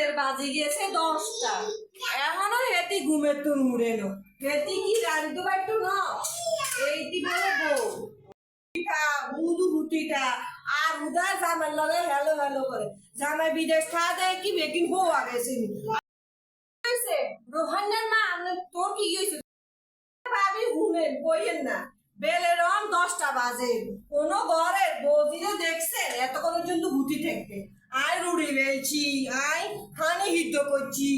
রাইতের বাজে গেছে দশটা। এখনও হেতি ঘুমের তো উড়েলো। হেতি কি রান্ধতে পারতো না এইটি বিদেশ কি বেকিং বউ আগেছে কি ভাবি না। দশটা বাজে। কোন ঘরের বৌদিরে দেখছে এতক্ষণ পর্যন্ত ঘুটি থাকবে আয় রুড়ি বেলছি আয় হানি হিদ্ধ করছি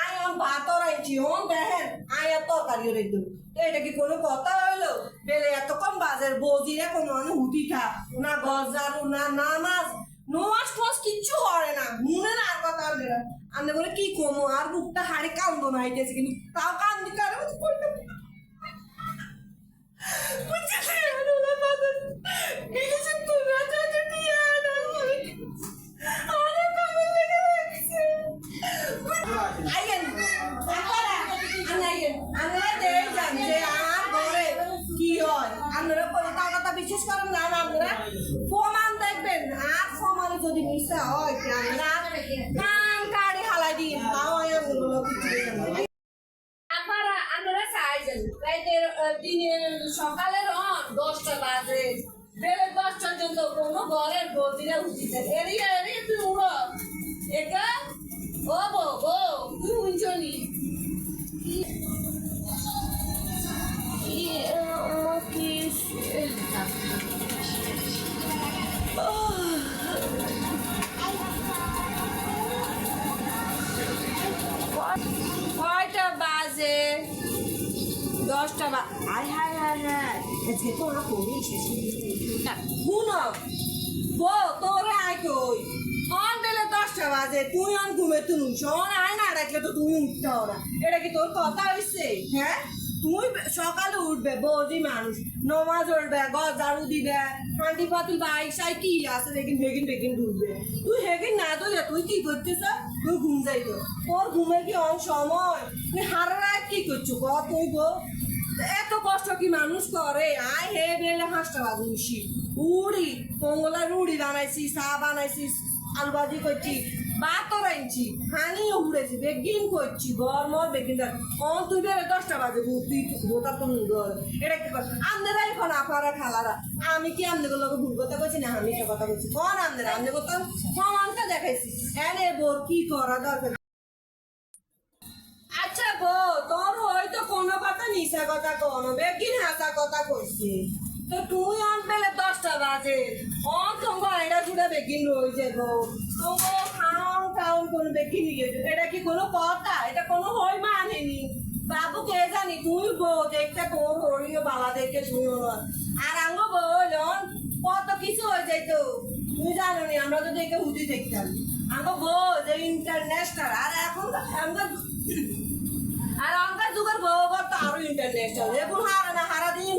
আয় আম ভাত রাইছি ওন দেখেন আয় আর তরকারি রেখে দেবো এটা কি কোনো কথা হইল? বেলে এতক্ষণ বাজের বৌদিরে কোনো মানে হুটি খা। না গজারু, না নামাজ, নোয়াজ টোয়াজ কিচ্ছু করে না, মনে না আর কথা না। আনলে বলে, কি কমো, আর বুকটা হাড়ে কান্দ না হইতেছে কিন্তু তাও কান্দি কারও বিশেষ করেন না আপনারা প্রমাণ দেখবেন আর প্রমাণে যদি মিশা হয় আপনারা কান কাড়ি হালাই দিন তাও দেখেন না। আপনারা আপনারা চাইছেন রাইতের দিনের সকালের দশটা বাজে বেলে দশটার জন্য কোনো এরিয়া এরিয়া তুই উড়ো একা, ও বো শুনো বো তোরে আয় কই? অন বেলে দশটা বাজে, তুই অন ঘুমে তুই আয় না, ডাকলে তো তুমি উঠতে এটা কি তোর কথা হইছে? হ্যাঁ? তুই সকালে উঠবে বৌদি মানুষ। নমাজ উঠবে গজারু দিবে, হাঁটি পাতুল বাইক সাই কি আছে দেখিন বেগিন বেগিন ঢুকবে। তুই হেগিন না তো তুই কি করতেছ? তুই ঘুম যাইতো তোর ঘুমের কি অন সময়? তুই হারা রাত কি করছ? ক তুই গো এত কষ্ট কি মানুষ করে? আয় হে বেলে হাঁসটা বাজুছি উড়ি পঙ্গলা রুড়ি বানাইছি চা বানাইছি আলু ভাজি করছি রাইছি হানিও উড়েছি, বেগিন করছি গরম বেগিন দেখ অন তুই দশটা বাজে তুই গোটা তো ঘর এটা কি এখন আপারা খালারা। আমি কি আমদের লোক ভুল কথা বলছি না আমি কথা বলছি? কোন আমদের আমদের কথা সমানটা দেখাইছি হ্যাঁ রে বোর, কি করা দরকার? আচ্ছা গো, তোর হয়তো কোনো কথা মিশা কথা কোনো বেগিন হাসা কথা কইছি। তো তুই অন পেলে দশটা বাজে। অন তোমার এটা জুড়ে বেগিন রয়েছে গো তোমার খাওন কোনো নিয়ে এটা কি কোনো কথা? এটা কোনো হই মানেনি। বাবু, কে জানি? তুই গো দেখতে তোর হরিও দেখে শুনো। না আর আঙ্গো বলন কত কিছু হয়ে যেত তুই জানো নি আমরা তো দেখে হুদি দেখতাম। আঙ্গো বো যে ইন্টারন্যাশনাল আর এখন আমরা আর আমরা যুগের বউ বউ তো আরও ইন্টারন্যাশনাল এখন হারা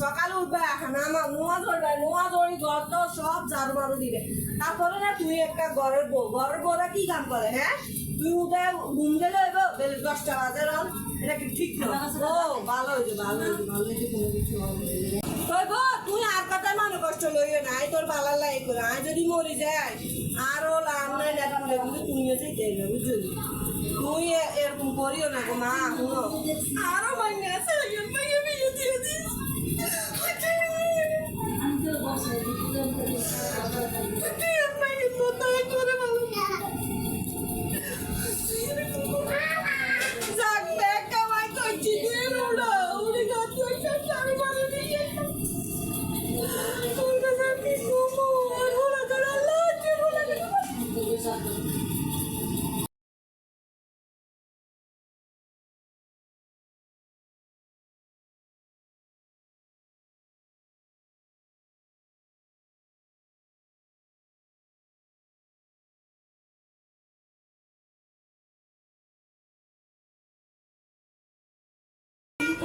সকালে উঠবে এখন আমার নোয়া ধরবে নোয়া ধরি ঘর তো সব ঝাড়ু মারু দিবে। তারপরে না তুই একটা ঘরের বউ ঘরের বউরা কি কাম করে হ্যাঁ? তুই উঠে ঘুম গেলে এবার বেলে দশটা বাজে রন এটা কি ঠিক না? ও ভালো হয়েছে ভালো হয়েছে ভালো হয়েছে কোনো কিছু হবে তুই আর কথা মনে কষ্ট লইও না আই তোর ভালো লাগে করে আই যদি মরি যায় আরও লাভ নাই না তুলে কিন্তু তুমিও হবে বুঝলি? তুই এরকম করিও না গো মা আরও মাইনে আছে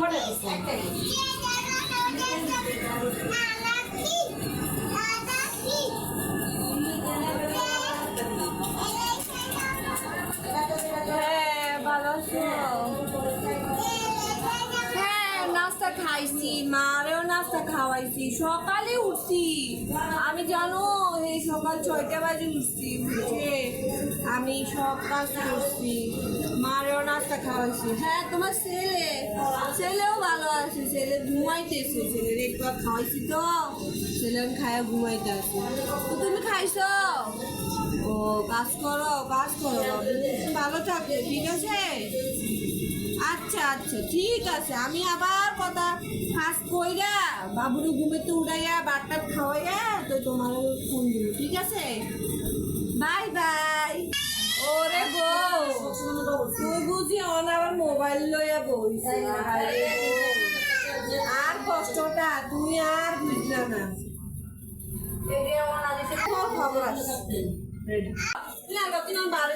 হ্যাঁ আছো? খাওয়াইছি মারেও নাস্তা খাওয়াইছি সকালে উঠছি। আমি জানো সকাল ছয়টা বাজে উঠছি, উঠে আমি সব কাজ করছি। মারেও নাস্তা খাওয়াইছি হ্যাঁ তোমার ছেলে? ছেলেও ভালো আছে, ছেলে ঘুমাইতেছে, ছেলের একটু খাওয়াইছি তো। ছেলে খায়া ঘুমাইতে আছে। তো তুমি খাইছো? ও, কাজ করো কাজ করো। ভালো থাকে, ঠিক আছে? আচ্ছা আচ্ছা ঠিক আছে। আমি আবার কথা ফাঁস কইরা বাবুরু ঘুমেতে উড়াইয়া বাটটা খাওয়াইয়া তো তোমার ফোন দিব ঠিক আছে? Bye bye. ওরে বউ তুই বুঝি অন আবার মোবাইল লইয়া বইছে। আর কষ্টটা তুই আর বুঝলা না। খবর আছে। তুই আমার বাড়ি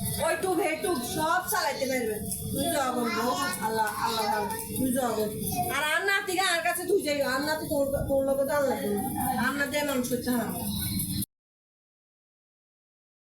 ওইটুব হেটুব সব চালাইতে পারবে। তুই বউ, আল্লাহ আল্লাহ তুই যখন আর আর নাতিকে আর কাছে তুই যাই আর নাতি তোর তোর লোক জানলা আর নাতি মানুষ হচ্ছে